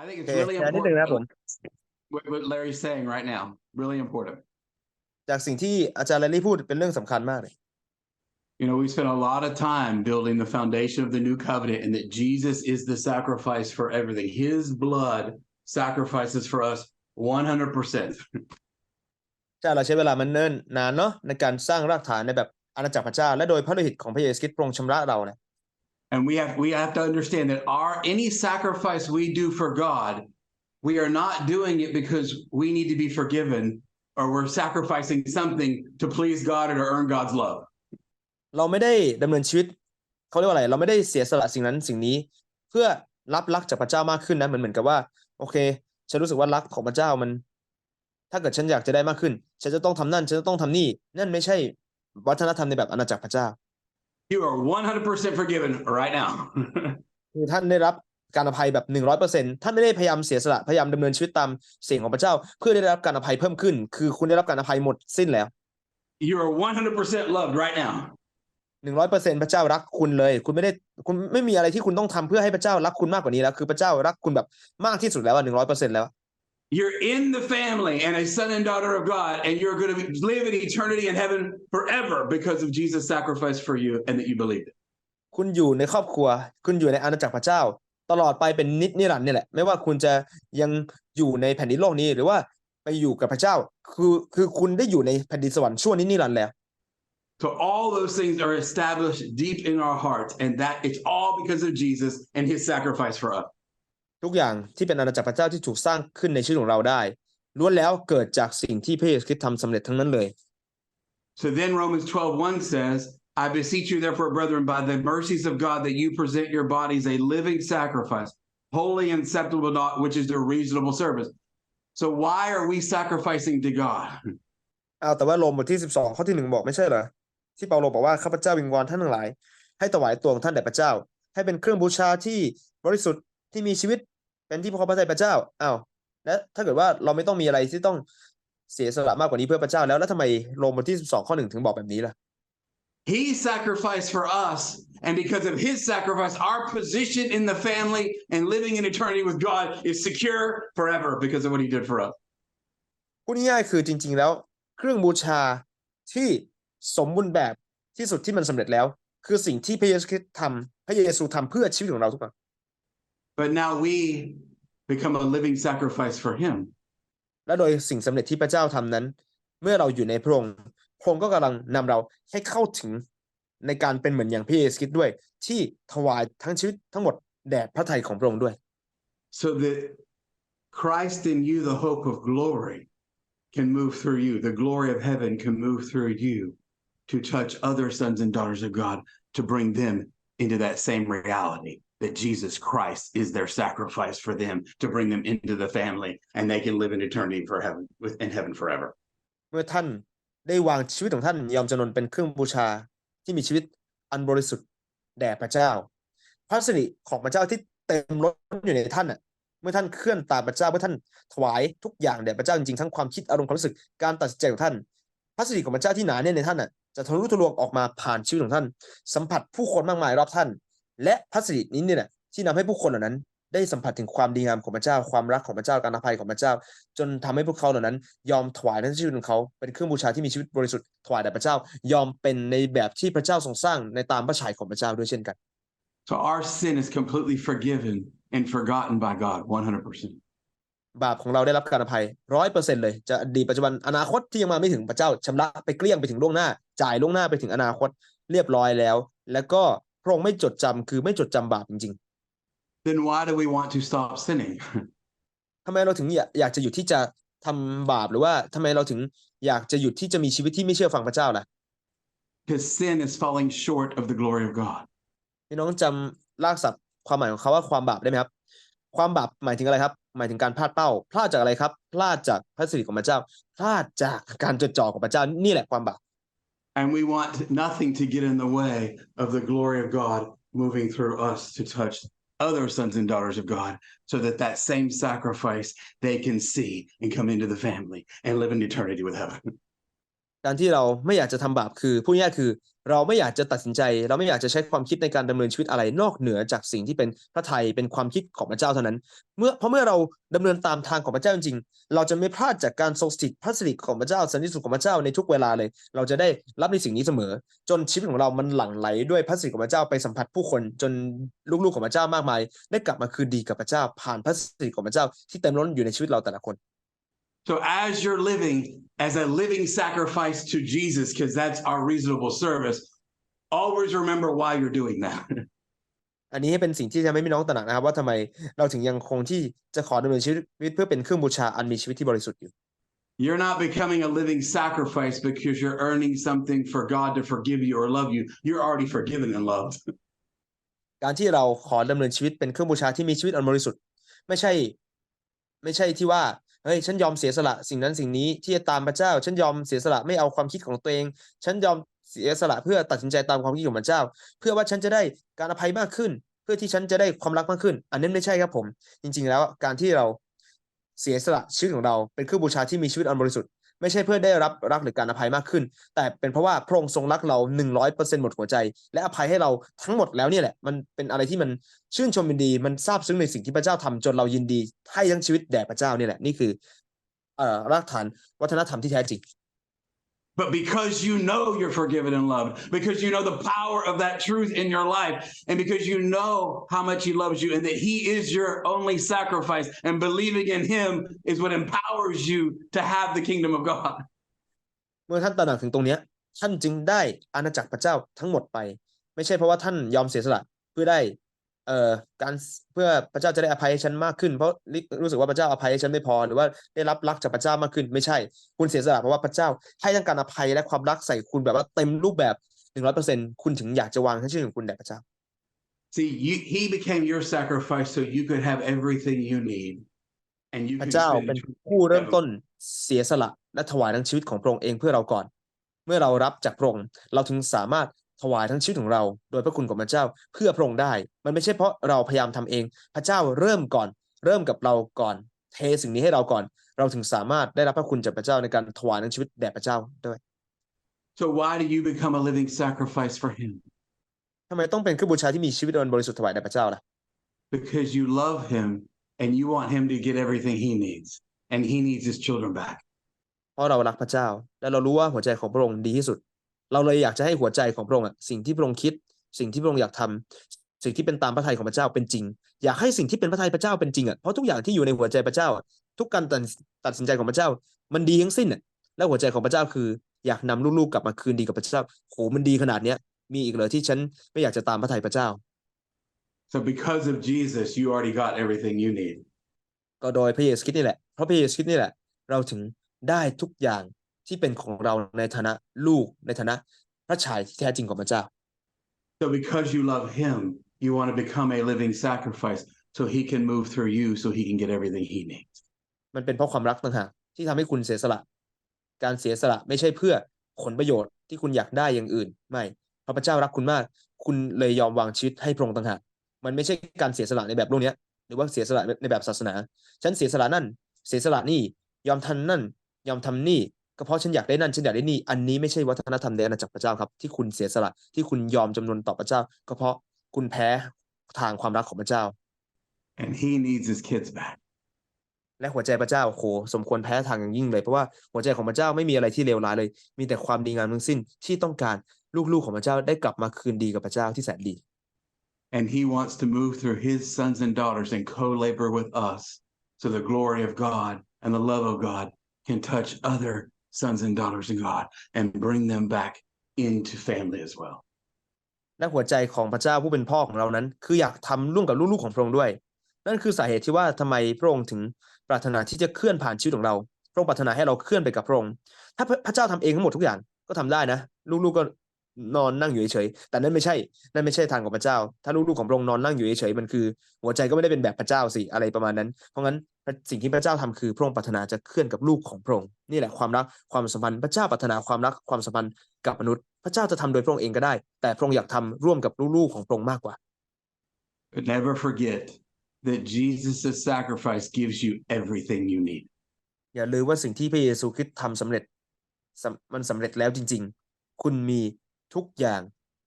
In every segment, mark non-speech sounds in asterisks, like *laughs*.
I think โอ it's เค really แชร์นิดนึงนะครับผม important what, what Larry's saying right now. Really important. จากสิ่งที่อาจารย์แลลี่พูดเป็นเรื่องสำคัญมากเลย You know, we spent a lot of time building the foundation of the new covenant and that Jesus is the sacrifice for everything. His blood sacrifices for us 100%. ใช่เราใช้เวลามันเนิ่นนานเนาะในการสร้างรากฐานในแบบอาณาจักรพระเจ้า *laughs* และโดยพระโลหิตของพระเยซูคริสต์พระองค์ชำระเราเนี่ย And we have we have to understand that our any sacrifice we do for God, we are not doing it because we need to be forgiven or we're sacrificing something to please God or to earn God's love. เราไม่ได้ดำเนินชีวิตเขาเรียกว่าอะไร เราไม่ได้เสียสละสิ่งนั้นสิ่งนี้ เพื่อรับรักจากพระเจ้ามากขึ้นนะเหมือนเหมือนกับว่า โอเค ฉันรู้สึกว่ารักของพระเจ้ามัน ถ้าเกิดฉันอยากจะได้มากขึ้น ฉันจะต้องทำนั่น ฉันจะต้องทำนี่ นั่นไม่ใช่วัฒนธรรมในแบบอาณาจักรพระเจ้า You are 100% forgiven right now. คือท่านได้รับการอภัยแบบหนึ่งร้อยเปอร์เซ็นท่านไม่ได้พยายามเสียสละพยายามดำเนินชีวิตตามเสียงของพระเจ้า เพื่อได้รับการอภัยเพิ่มขึ้น คือคุณได้รับการอภัยหมดสิ้นแล้ว you are 100% loved right now. หนึ่งร้อยเปอร์เซ็นพระเจ้ารักคุณเลย คุณไม่ได้คุณไม่มีอะไรที่คุณต้องทำเพื่อให้พระเจ้ารักคุณมากกว่านี้แล้ว คือพระเจ้ารักคุณแบบมากที่สุดแล้วหนึ่งร้อยเปอร์เซ็นแล้ว You're in the family and a son and daughter of God, and you're going to live in eternity in heaven forever because of Jesus' sacrifice for you and that you believed it. คุณอยู่ในครอบครัว คุณอยู่ในอาณาจักรพระเจ้า ตลอดไปเป็นนิจนิรันดร์นี่แหละ ไม่ว่าคุณจะยังอยู่ในแผ่นดินโลกนี้ หรือว่าไปอยู่กับพระเจ้า คือคือคุณได้อยู่ในแผ่นดินสวรรค์ชั่วนิจนิรันดร์แล้ว So all those things are established deep in our hearts, and that it's all because of Jesus and his sacrifice for us. ทุกอย่างที่เป็นอาณาจักรพระเจ้าที่ถูกสร้างขึ้นในชีวิตของเราได้ล้วนแล้วเกิดจากสิ่งที่พระเยซูคริสต์ทำสำเร็จทั้งนั้นเลย So then Romans 12:1 says, I beseech you, therefore, brethren, by the mercies of God, that you present your bodies a living sacrifice, holy and acceptable, not which is a reasonable service. So why are we sacrificing to God? เอาแต่ว่าโรมบทที่สิบสองข้อที่หนึ่งบอกไม่ใช่เหรอที่เปาโลบอกว่าข้าพเจ้าวิงวอนท่านทั้งหลาย ให้ถวายตัวของท่านแด่พระเจ้า ให้เป็นเครื่องบูชาที่บริสุทธิ์ ที่มีชีวิตเป็นที่พอพระทัยพระเจ้าอ้าวและถ้าเกิดว่าเราไม่ต้องมีอะไรที่ต้องเสียสละมากกว่านี้เพื่อพระเจ้าแล้วแล้วทำไมโรมบทที่สิบสองข้อหนึ่งถึงบอกแบบนี้ล่ะ He sacrificed for us, and because of his sacrifice, our position in the family and living in eternity with God is secure forever because of what he did for us. พูดง่ายๆคือจริง ๆ แล้ว เครื่องบูชาที่สมบูรณ์แบบที่สุดที่มันสำเร็จแล้ว คือสิ่งที่พระเยซูคริสต์ทำพระเยซูทำเพื่อชีวิตของเราทุกคน But now we become a living sacrifice for him. และโดยสิ่งสำเร็จที่พระเจ้าทำนั้น เมื่อเราอยู่ในพระองค์พระองค์ก็กำลังนำเราให้เข้าถึงในการเป็นเหมือนอย่างพระเยซูคริสต์ด้วย ที่ถวายทั้งชีวิตทั้งหมดแด่พระทัยของพระองค์ด้วย so that Christ in you, the hope of glory, can move through you. The glory of heaven can move through you to touch other sons and daughters of God to bring them into that same reality That Jesus Christ is their sacrifice for them to bring them into the family and they can live in eternity for heaven in heaven forever. เมื่อท่านได้วางชีวิตของท่านยอมจำนนเป็นเครื่องบูชาที่มีชีวิตอันบริสุทธิ์แด่พระเจ้า พระสิริของพระเจ้าที่เต็มล้นอยู่ในท่านน่ะเมื่อท่านเคลื่อนตามพระเจ้าเมื่อท่านถวายทุกอย่างแด่พระเจ้าจริงๆทั้งความคิดอารมณ์ความรู้สึกการตัดสินใจของท่าน พระสิริของพระเจ้าที่หนาแน่นในท่านน่ะจะทะลุทะลวงออกมาผ่านชีวิตของท่าน สัมผัสผู้คนมากมายรอบท่าน และพระสิรินี้เนี่ยแหละที่นำให้ผู้คนเหล่านั้น ได้สัมผัสถึงความดีงามของพระเจ้า ความรักของพระเจ้าการอภัยของพระเจ้า จนทำให้พวกเขาเหล่านั้น ยอมถวายทั้งชีวิตของเขาเป็นเครื่องบูชาที่มีชีวิตบริสุทธิ์ถวายแด่พระเจ้า ยอมเป็นในแบบที่พระเจ้าทรงสร้างในตามพระฉายของพระเจ้าด้วยเช่นกัน So our sin is completely forgiven and forgotten by God 100%. บาปของเราได้รับการอภัยร้อยเปอร์เซ็นเลยจะอดีตปัจจุบันอนาคตที่ยังมาไม่ถึงพระเจ้าชำระไปเกลี้ยงไปถึงล่วงหน้า จ่ายล่วงหน้าไปถึงอนาคตเรียบร้อยแล้ว แล้วก็พ ระองค์ไม่จดจำคือไม่จดจำบาปจริง Then why do we want to stop sinning? ๆทำไมเราถึงอยากอยากจะหยุดที่จะทำบาปหรือว่าทำไมเราถึงอยากจะหยุดที่จะมีชีวิตที่ไม่เชื่อฟังพระเจ้าล่ะ Because sin is falling short of the glory of God. พี่น้องจำรากศัพท์ความหมายของเขาว่าความบาปได้ไหมครับ ความบาปหมายถึงอะไรครับ หมายถึงการพลาดเป้า พลาดจากอะไรครับ พลาดจากพระสิริของพระเจ้า พลาดจากการจดจ่อของพระเจ้านี่แหละความบาป And we want nothing to get in the way of the glory of God moving through us to touch other sons and daughters of God so that that same sacrifice they can see and come into the family and live in eternity with heaven. การที่เราไม่อยากจะทำบาปคือพูดง่ายคือ เราไม่อยากจะตัดสินใจ เราไม่อยากจะใช้ความคิดในการดำเนินชีวิตอะไรนอกเหนือจากสิ่งที่เป็นพระทัยเป็นความคิดของพระเจ้าเท่านั้น เมื่อเพราะเมื่อเราดำเนินตามทางของพระเจ้าจริงๆเราจะไม่พลาดจากการทรงสถิตพระสิริของพระเจ้าสันติสุขของพระเจ้าในทุกเวลาเลย เราจะได้รับในสิ่งนี้เสมอ จนชีวิตของเรามันหลั่งไหลด้วยพระสิริของพระเจ้าไปสัมผัสผู้คนจนลูกๆของพระเจ้ามากมาย ได้กลับมาคืนดีกับพระเจ้าผ่านพระสิริของพระเจ้าที่เต็มล้นอยู่ในชีวิตเราแต่ละคน So as you're living as a living sacrifice to Jesus, because that's our reasonable service, always remember why you're doing that. *laughs* อันนี้ให้เป็นสิ่งที่จะไม่มีน้องตระหนักนะครับว่าทำไมเราถึงยังคงที่จะขอดำเนินชีวิตเพื่อเป็นเครื่องบูชาอันมีชีวิตที่บริสุทธิ์อยู่ You're not becoming a living sacrifice because you're earning something for God to forgive you or love you. You're already forgiven and loved. *laughs* การที่เราขอดำเนินชีวิตเป็นเครื่องบูชาที่มีชีวิตอันบริสุทธิ์ ไม่ใช่ ไม่ใช่ที่ว่า เฮ้ยฉันยอมเสียสละสิ่งนั้นสิ่งนี้ที่จะตามพระเจ้า ฉันยอมเสียสละไม่เอาความคิดของตัวเอง ฉันยอมเสียสละเพื่อตัดสินใจตามความคิดของพระเจ้า เพื่อว่าฉันจะได้การอภัยมากขึ้น เพื่อที่ฉันจะได้ความรักมากขึ้น อันนั้นไม่ใช่ครับผม จริง ๆ แล้วการที่เราเสียสละชีวิตของเราเป็นเครื่องบูชาที่มีชีวิตอันบริสุทธิ์ ไม่ใช่เพื่อได้รับรักหรือการอภัยมากขึ้น แต่เป็นเพราะว่าพระองค์ทรงรักเราหนึ่งร้อยเปอร์เซ็นต์หมดหัวใจ และอภัยให้เราทั้งหมดแล้วเนี่ยแหละ มันเป็นอะไรที่มันชื่นชมยินดี มันซาบซึ้งในสิ่งที่พระเจ้าทำจนเรายินดีให้ทั้งชีวิตแด่พระเจ้าเนี่ยแหละนี่คือเอ่อรากฐานวัฒนธรรมที่แท้จริง But because you know you're forgiven and loved, because you know the power of that truth in your life, and because you know how much He loves you and that He is your only sacrifice, and believing in Him is what empowers you to have the kingdom of God. เมื่อท่านตระหนักถึงตรงเนี้ยท่านจึงได้อาณาจักรพระเจ้าทั้งหมดไป ไม่ใช่เพราะว่าท่านยอมเสียสละเพื่อได้ เอ่อการเพื่อพระเจ้าจะได้อภัยให้ฉันมากขึ้น เพราะรู้รู้สึกว่าพระเจ้าอภัยให้ฉันไม่พอหรือว่าได้รับรักจากพระเจ้ามากขึ้นไม่ใช่ คุณเสียสละเพราะว่าพระเจ้าให้ทั้งการอภัยและความรักใส่คุณแบบว่าเต็มรูปแบบหนึ่งร้อยเปอร์เซ็นคุณถึงอยากจะวางทั้งชีวิตของคุณแด่พระเจ้า See, you, He became your sacrifice so you could have everything you need, and you พระ can เจ้า spend เป็น eternity ผู้เริ่ม together. ต้นเสียสละและถวายทั้งชีวิตของพระองค์เองเพื่อเราก่อน เมื่อเรารับจากพระองค์เราถึงสามารถ ถวายทั้งชีวิตของเรา โดยพระคุณของพระเจ้าเพื่อพระองค์ได้ มันไม่ใช่เพราะเราพยายามทำเอง พระเจ้าเริ่มก่อน เริ่มกับเราก่อน เทสิ่งนี้ให้เราก่อน เราถึงสามารถได้รับพระคุณจากพระเจ้าในการถวายทั้งชีวิตแด่พระเจ้าด้วย So why do you become a living sacrifice for Him? ทำไมต้องเป็นเครื่องบูชาที่มีชีวิตอันบริสุทธิ์ถวายแด่พระเจ้าล่ะ Because you love Him and you want Him to get everything He needs, and He needs His children back. เพราะเรารักพระเจ้า และเรารู้ว่าหัวใจของพระองค์ดีที่สุด เราเลยอยากจะให้หัวใจของพระองค์อะสิ่งที่พระองค์คิด สิ่งที่พระองค์อยากทำสิ่งที่เป็นตามพระทัยของพระเจ้าเป็นจริง อยากให้สิ่งที่เป็นพระทัยพระเจ้าเป็นจริงอะเพราะทุกอย่างที่อยู่ในหัวใจพระเจ้าอะทุกการตัดตัดสินใจของพระเจ้า มันดีทั้งสิ้นอะและหัวใจของพระเจ้าคือ อยากนำลูกๆกลับมาคืนดีกับพระเจ้าโหมันดีขนาดเนี้ยมีอีกเหรอที่ฉันไม่อยากจะตามพระทัยพระเจ้า So because of Jesus, you already got everything you need. ก็โดยพระเยซูคริสต์นี่แหละเพราะพระเยซูคริสต์นี่แหละ เราถึงได้ทุกอย่าง ที่เป็นของเราในฐานะลูกในฐานะพระชายที่แท้จริงของพระเจ้า So because you love Him, you want to become a living sacrifice so He can move through you so He can get everything He needs. มันเป็นเพราะความรักต่างหากที่ทำให้คุณเสียสละ การเสียสละไม่ใช่เพื่อผลประโยชน์ที่คุณอยากได้อย่างอื่น ไม่เพราะพระเจ้ารักคุณมาก คุณเลยยอมวางชีวิตให้พระองค์ต่างหากมันไม่ใช่การเสียสละในแบบโลกเนี้ยหรือว่าเสียสละในแบบศาสนา ฉันเสียสละนั่น เสียสละนี่ ยอมทำนั่น ยอมทำนี่ ก็เพราะฉันอยากได้นั่นฉันอยากได้นี่อันนี้ไม่ใช่วัฒนธรรมในอาณาจักรพระเจ้าครับ ที่คุณเสียสละที่คุณยอมจำนนต่อพระเจ้า ก็เพราะคุณแพ้ทางความรักของพระเจ้า And He needs His kids back. และหัวใจพระเจ้าโหสมควรแพ้ทางอย่างยิ่งเลยเพราะว่าหัวใจของพระเจ้าไม่มีอะไรที่เลวร้ายเลย มีแต่ความดีงามทั้งสิ้นที่ต้องการลูกๆของพระเจ้าได้กลับมาคืนดีกับพระเจ้าที่แสนดี And He wants to move through His sons and daughters and co labor with us so the glory of God and the love of God can touch other sons and daughters of God and bring them back into family as well. และหัวใจของพระเจ้าผู้เป็นพ่อของเรานั้น คืออยากทำร่วมกับลูกๆของพระองค์ด้วย นั่นคือสาเหตุที่ว่าทำไมพระองค์ถึงปรารถนาที่จะเคลื่อนผ่านชีวิตของเรา พระองค์ปรารถนาให้เราเคลื่อนไปกับพระองค์ ถ้าพระพระเจ้าทำเองทั้งหมดทุกอย่างก็ทำได้นะ ลูกๆก็ นอนนั่งอยู่เฉยๆแต่นั่นไม่ใช่ นั่นไม่ใช่ทางของพระเจ้า ถ้าลูกๆของพระองค์นอนนั่งอยู่เฉยๆมันคือ หัวใจก็ไม่ได้เป็นแบบพระเจ้าสิอะไรประมาณนั้น เพราะงั้นสิ่งที่พระเจ้าทำคือพระองค์ปรารถนาจะเคลื่อนกับลูกของพระองค์นี่แหละความรักความสัมพันธ์พระเจ้าปรารถนาความรักความสัมพันธ์กับมนุษย์ พระเจ้าจะทำโดยพระองค์เองก็ได้ แต่พระองค์อยากทำร่วมกับลูกๆของพระองค์มากกว่า But never forget that Jesus' sacrifice gives you everything you need. อย่าลืมว่าสิ่งที่พระเยซูคริสต์ทำสำเร็จสำมันสำเร็จแล้วจริง ๆ คุณมี ทุกอย่าง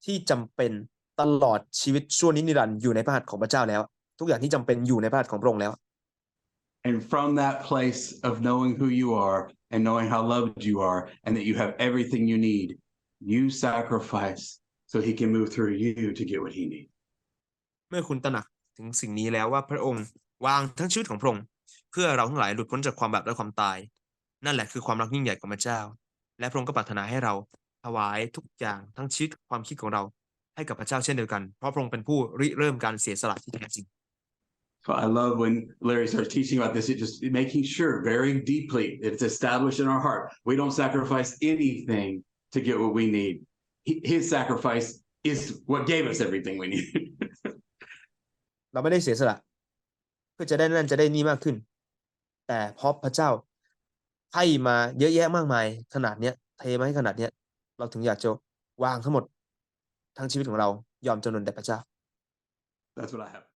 ที่จำเป็นตลอดชีวิตชั่วนิรันดร์อยู่ในพระหัตถ์ของพระเจ้าแล้ว ทุกอย่างที่จำเป็นอยู่ในพระหัตถ์ของพระองค์แล้ว And from that place of knowing who you are and knowing how loved you are and that you have everything you need, you sacrifice so he can move through you to get what he needs. เมื่อคุณตระหนักถึงสิ่งนี้แล้วว่าพระองค์วางทั้งชีวิตของพระองค์เพื่อเราทั้งหลายหลุดพ้นจากความบาปและความตาย นั่นแหละคือความรักยิ่งใหญ่ของพระเจ้า และพระองค์ก็ปรารถนาให้เรา ถวายทุกอย่างทั้งชีวิตความคิดของเราให้กับพระเจ้าเช่นเดียวกัน เพราะพระองค์เป็นผู้ริเริ่มการเสียสละที่แท้จริง So I love when Larry starts teaching about this, it just making sure very deeply that it's established in our heart. We don't sacrifice anything to get what we need. He- His sacrifice is what gave us everything we need. เราไม่ได้เสียสละเพื่อจะได้นั่นจะได้นี่มากขึ้น แต่เพราะพระเจ้าให้มาเยอะแยะมากมายขนาดเนี้ยเทมาให้ขนาดเนี้ย เราถึงอยากจะวางทั้งหมดทั้งชีวิตของเรายอมจำนนแด่พระเจ้า That's what I have.